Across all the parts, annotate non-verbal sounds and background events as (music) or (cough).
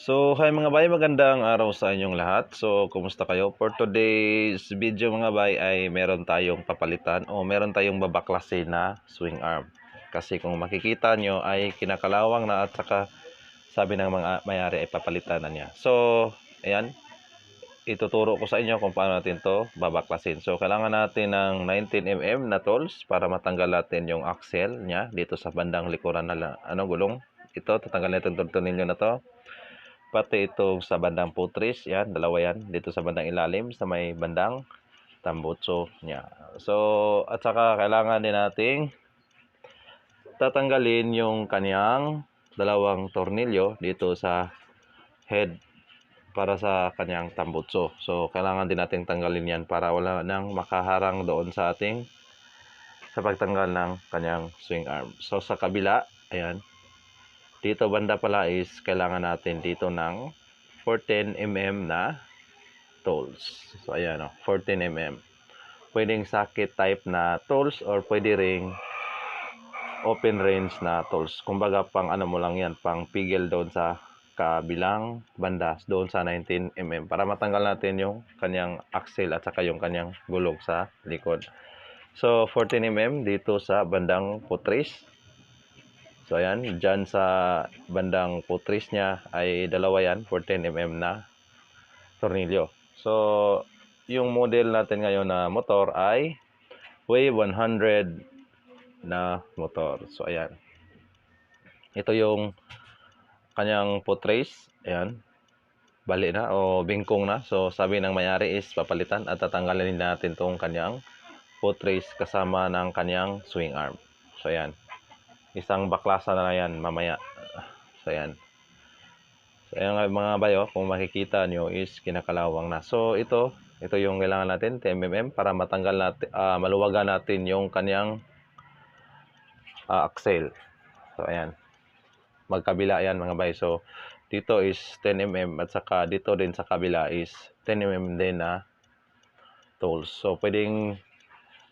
So, hi mga bay, magandang araw sa inyong lahat. So, kumusta kayo? For today's video mga bay ay meron tayong papalitan o meron tayong babaklasin na swing arm. Kasi kung makikita nyo ay kinakalawang na at saka sabi ng mga mayari ay papalitan na niya. So, ayan, ituturo ko sa inyo kung paano natin to babaklasin. So, kailangan natin ng 19mm na tools para matanggal natin yung axle niya dito sa bandang likuran na ano, gulong. Ito, tatanggal natin itong tornilyo na to pati itong sa bandang putris, yan, dalawa yan, dito sa bandang ilalim, sa may bandang tambutso niya. So, at saka kailangan din nating tatanggalin yung kanyang dalawang tornilyo dito sa head para sa kanyang tambutso. So, kailangan din nating tanggalin yan para wala nang makaharang doon sa ating sa pagtanggal ng kanyang swing arm. So, sa kabila, ayan, dito banda pala is kailangan natin dito ng 14mm na tools. So ayan o, 14mm. Pwedeng socket type na tools or pwede ring open range na tools. Kumbaga pang ano mo lang yan, pang pigil doon sa kabilang banda doon sa 19mm para matanggal natin yung kanyang axle at saka yung kanyang gulong sa likod. So 14mm dito sa bandang putris So ayan, dyan sa bandang putris niya ay dalawa yan, 14mm na tornilyo. So, yung model natin ngayon na motor ay Way 100 na motor. So ayan. Ito yung kanyang putris. Ayan. Bali na o bingkong na. So sabi ng mayari is papalitan at tatanggalin natin tong kanyang putris kasama ng kanyang swing arm. So ayan isang baklasa na yan mamaya. So, yan. So, nga mga bayo, kung makikita nyo is kinakalawang na. So, ito, ito yung kailangan natin, 10mm, para matanggal natin, ah, maluwagan natin yung kanyang ah, axle. So, ayan. Magkabila yan mga bay. So, dito is 10mm at saka dito din sa kabila is 10mm din na tools. So, pwedeng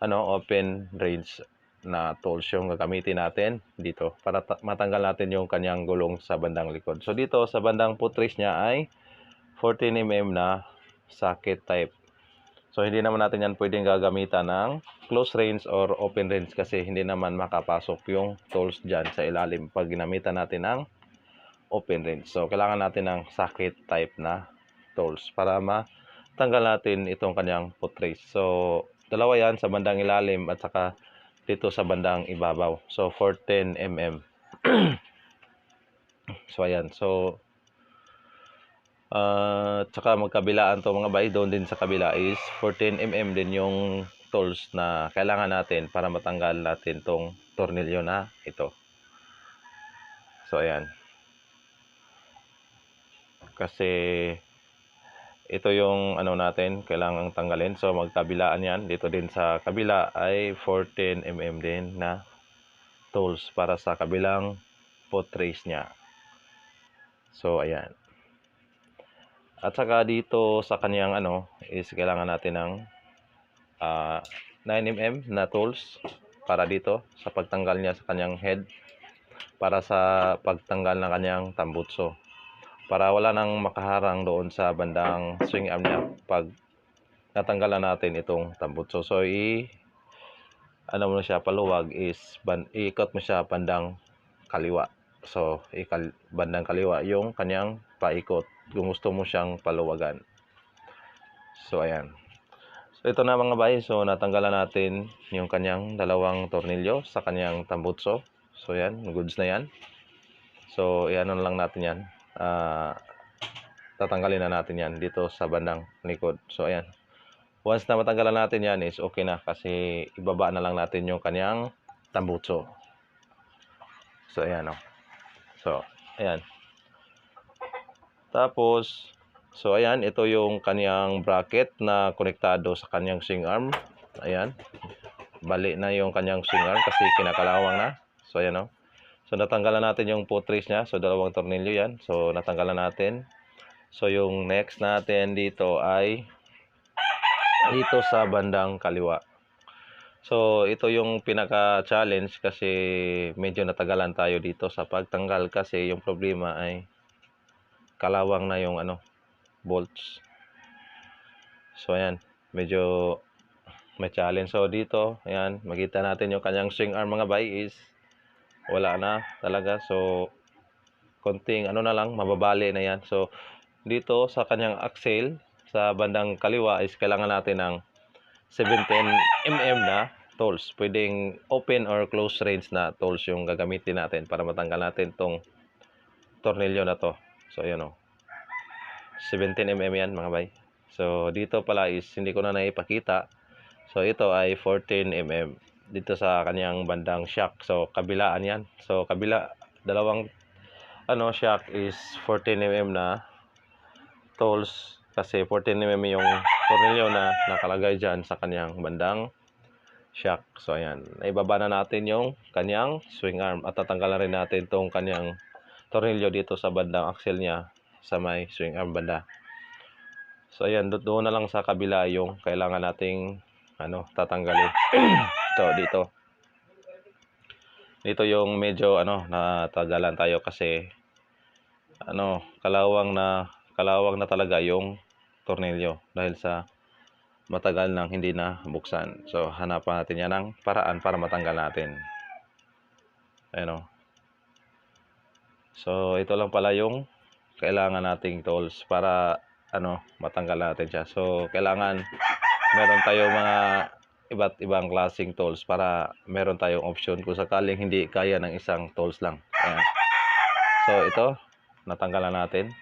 ano, open range na tools yung gagamitin natin dito para matanggal natin yung kanyang gulong sa bandang likod. So dito sa bandang putris niya ay 14mm na socket type. So hindi naman natin yan pwedeng gagamitan ng close range or open range kasi hindi naman makapasok yung tools dyan sa ilalim pag ginamitan natin ng open range. So kailangan natin ng socket type na tools para matanggal natin itong kanyang putris. So dalawa yan sa bandang ilalim at saka dito sa bandang ibabaw. So, 14 mm. (clears throat) so, ayan. So, uh, tsaka magkabilaan to mga bay. Doon din sa kabila is 14 mm din yung tools na kailangan natin para matanggal natin tong tornilyo na ito. So, ayan. Kasi, ito yung ano natin kailangang tanggalin. So magkabilaan yan. Dito din sa kabila ay 14mm din na tools para sa kabilang pot trace nya so ayan. At saka dito sa kanyang ano is kailangan natin ng uh, 9mm na tools para dito sa pagtanggal niya sa kanyang head para sa pagtanggal ng kanyang tambutso para wala nang makaharang doon sa bandang swing arm niya pag natanggalan natin itong tambutso. So, i ano mo siya paluwag is ban, iikot mo siya bandang kaliwa. So, ikal, bandang kaliwa yung kanyang paikot kung gusto mo siyang paluwagan. So, ayan. So, ito na mga bay. So, natanggalan natin yung kanyang dalawang tornilyo sa kanyang tambutso. So, yan. Goods na yan. So, iano lang natin yan uh, tatanggalin na natin yan dito sa bandang likod. So, ayan. Once na matanggalan natin yan is okay na kasi ibaba na lang natin yung kanyang tambutso. So, ayan o. Oh. So, ayan. Tapos, so ayan, ito yung kanyang bracket na konektado sa kanyang swing arm. Ayan. Bali na yung kanyang swing arm kasi kinakalawang na. So, ayan o. Oh. So, natanggalan natin yung putris niya. So, dalawang tornilyo yan. So, natanggalan natin. So, yung next natin dito ay dito sa bandang kaliwa. So, ito yung pinaka-challenge kasi medyo natagalan tayo dito sa pagtanggal kasi yung problema ay kalawang na yung ano, bolts. So ayan, medyo may challenge. So dito, ayan, makita natin yung kanyang swing arm mga bay is wala na talaga. So konting ano na lang, mababali na yan. So dito sa kanyang axle, sa bandang kaliwa is kailangan natin ng 17 mm na tools. Pwedeng open or close range na tools yung gagamitin natin para matanggal natin tong tornilyo na to. So ayan o. 17 mm yan mga bay. So dito pala is hindi ko na naipakita. So ito ay 14 mm dito sa kanyang bandang shock. So kabilaan yan. So kabila dalawang ano shock is 14 mm na tools kasi 14 mm yung tornilyo na nakalagay dyan sa kanyang bandang shock. So ayan, naibaba na natin yung kanyang swing arm at tatanggalan rin natin tong kanyang tornilyo dito sa bandang axle niya sa may swing arm banda. So ayan, do- doon na lang sa kabila yung kailangan nating ano, tatanggalin. (clears throat) Ito dito. Dito yung medyo ano, natagalan tayo kasi ano, kalawang na kalawang na talaga yung tornilyo dahil sa matagal nang hindi na buksan. So hanapan natin yan ng paraan para matanggal natin. Ayan o. So ito lang pala yung kailangan nating tools para ano matanggal natin siya. So kailangan meron tayong mga iba't ibang klaseng tools para meron tayong option kung sakaling hindi kaya ng isang tools lang. Ayan. So ito natanggalan natin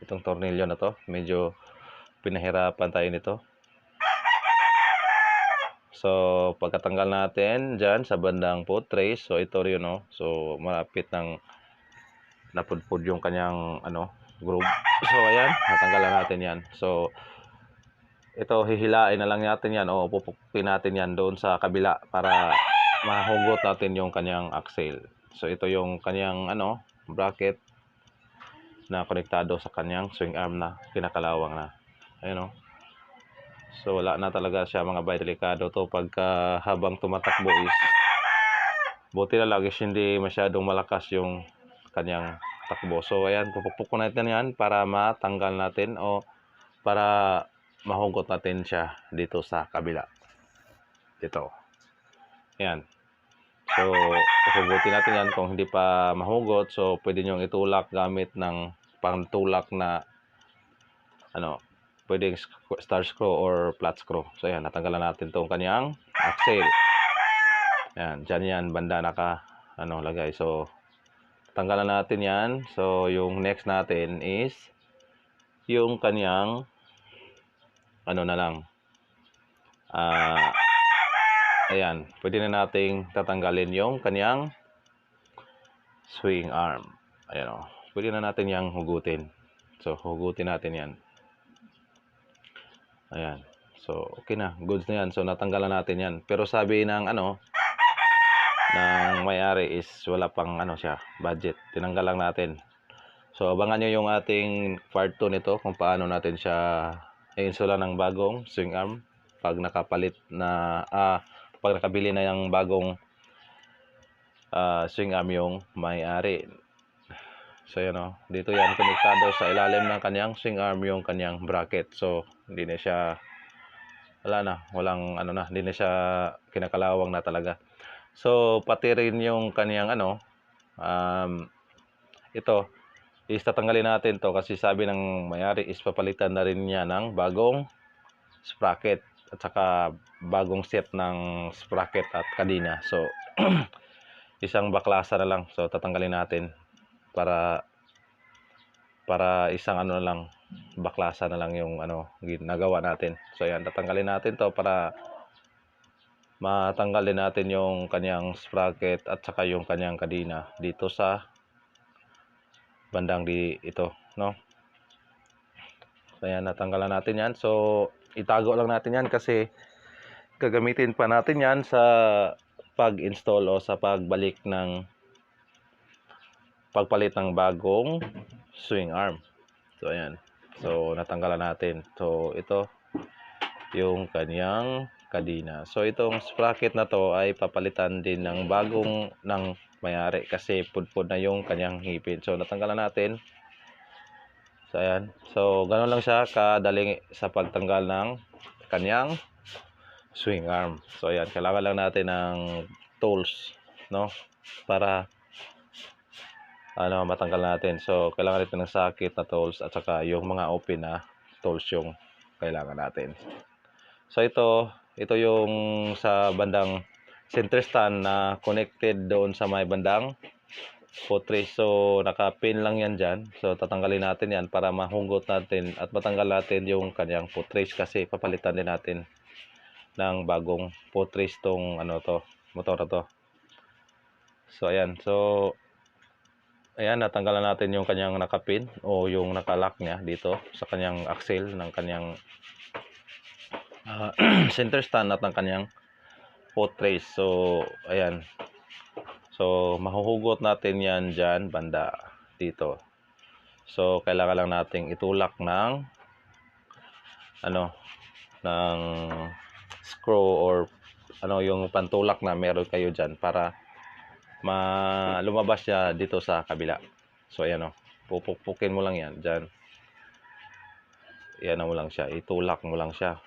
itong tornilyo na to. Medyo pinahirapan tayo nito. So, pagkatanggal natin dyan sa bandang foot trace, so ito rin, no? So, malapit ng napudpud yung kanyang, ano, groove. So, ayan, natanggalan natin yan. So, ito, hihilain na lang natin yan o pupukin natin yan doon sa kabila para mahugot natin yung kanyang axle. So, ito yung kanyang, ano, bracket na konektado sa kanyang swing arm na kinakalawang na. Ayun, no? So wala na talaga siya mga bay delikado to pagka habang tumatakbo is buti na lang is hindi masyadong malakas yung kanyang takbo. So ayan, pupukpuk natin yan para matanggal natin o para mahugot natin siya dito sa kabila. Dito. Ayan. So, pupugutin natin yan kung hindi pa mahugot. So, pwede nyo itulak gamit ng pangtulak na ano, pwedeng star screw or flat screw. So, ayan, natanggalan natin tong kanyang axle. Ayan, dyan yan, banda naka, ano, lagay. So, tanggalan natin yan. So, yung next natin is yung kanyang, ano na lang, ah, ayan, pwede na nating tatanggalin yung kanyang swing arm. Ayan o. Pwede na natin yang hugutin. So, hugutin natin yan. Ayan. So, okay na. Goods na yan. So, natanggalan natin yan. Pero sabi ng ano, ng may-ari is wala pang ano siya, budget. Tinanggal lang natin. So, abangan nyo yung ating part 2 nito kung paano natin siya i-install ng bagong swing arm pag nakapalit na, ah, pag nakabili na yung bagong ah, swing arm yung may-ari. So, yan o. Dito yan, konektado sa ilalim ng kanyang swing arm yung kanyang bracket. So, hindi na siya, wala na, walang ano na, hindi na siya kinakalawang na talaga. So, pati rin yung kanyang ano, um, ito, is tatanggalin natin to kasi sabi ng mayari is papalitan na rin niya ng bagong sprocket at saka bagong set ng sprocket at kadena. So, (clears throat) isang baklasa na lang. So, tatanggalin natin para para isang ano na lang baklasa na lang yung ano ginagawa natin. So, ayan, tatanggalin natin to para matanggalin natin yung kanyang sprocket at saka yung kanyang kadena dito sa bandang di ito, no? So, ayan, natanggalan natin yan. So, itago lang natin yan kasi gagamitin pa natin yan sa pag-install o sa pagbalik ng pagpalit ng bagong swing arm. So, ayan. So, natanggalan natin. So, ito yung kanyang kadena. So, itong sprocket na to ay papalitan din ng bagong ng mayari kasi pudpud na yung kanyang hipin. So, natanggalan natin So, ayan. So, ganun lang siya kadali sa pagtanggal ng kanyang swing arm. So, ayan. Kailangan lang natin ng tools, no? Para ano, matanggal natin. So, kailangan natin ng sakit na tools at saka yung mga open na tools yung kailangan natin. So, ito, ito yung sa bandang center stand na connected doon sa may bandang footrest. So, naka-pin lang yan dyan. So, tatanggalin natin yan para mahugot natin at matanggal natin yung kanyang footrest kasi papalitan din natin ng bagong footrest tong ano to, motor na to. So, ayan. So, ayan, natanggalan natin yung kanyang nakapin o yung nakalock niya dito sa kanyang axle ng kanyang ah, (clears throat) center stand at ng kanyang footrest. So, ayan. So, mahuhugot natin yan dyan, banda, dito. So, kailangan lang nating itulak ng, ano, ng screw or, ano, yung pantulak na meron kayo dyan para ma lumabas siya dito sa kabila. So, ayan o. Pupukpukin mo lang yan, dyan. Ayan mo lang siya. Itulak mo lang siya.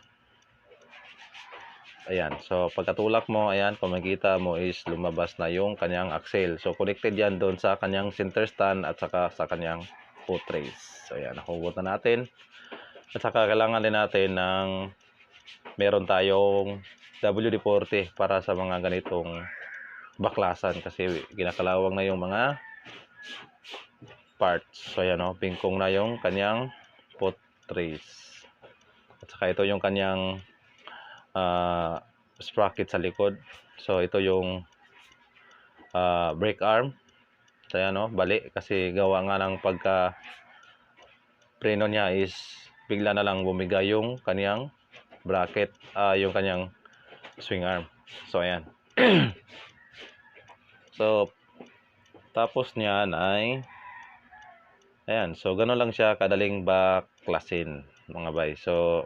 Ayan. So, pagkatulak mo, ayan, kung makikita mo is lumabas na yung kanyang axle. So, connected yan doon sa kanyang center stand at saka sa kanyang footrace. So, ayan, nakugot na natin. At saka kailangan din natin ng meron tayong WD-40 para sa mga ganitong baklasan kasi ginakalawang na yung mga parts. So, ayan o, pingkong na yung kanyang footrace. At saka ito yung kanyang ah, sprocket sa likod. So ito yung ah, brake arm. So yan no, bali kasi gawa nga ng pagka preno niya is bigla na lang bumiga yung kaniyang bracket, ah yung kanyang swing arm. So ayan. (clears throat) so tapos niyan ay ayan, so gano'n lang siya kadaling baklasin mga bay. So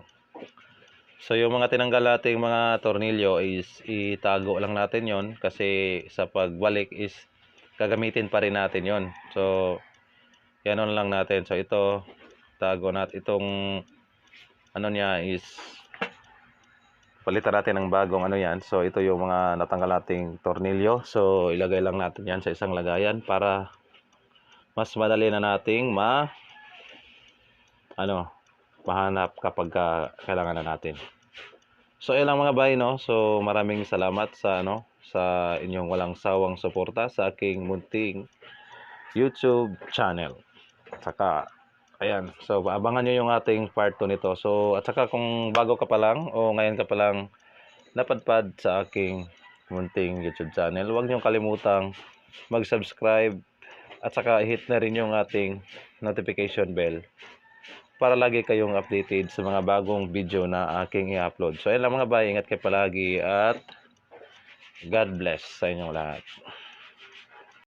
So yung mga tinanggal nating mga tornilyo is itago lang natin yon kasi sa pagbalik is gagamitin pa rin natin yon. So yan lang natin. So ito tago natin itong ano niya is palitan natin ng bagong ano yan. So ito yung mga natanggal nating tornilyo. So ilagay lang natin yan sa isang lagayan para mas madali na nating ma ano mahanap kapag ka kailangan na natin. So ayun lang mga bay no. So maraming salamat sa ano sa inyong walang sawang suporta sa aking munting YouTube channel. Saka ayan, so abangan niyo yung ating part 2 nito. So at saka kung bago ka pa lang o ngayon ka pa lang napadpad sa aking munting YouTube channel, huwag niyong kalimutang mag-subscribe at saka hit na rin yung ating notification bell para lagi kayong updated sa mga bagong video na aking i-upload. So, ayun lang mga bay, ingat kayo palagi at God bless sa inyong lahat.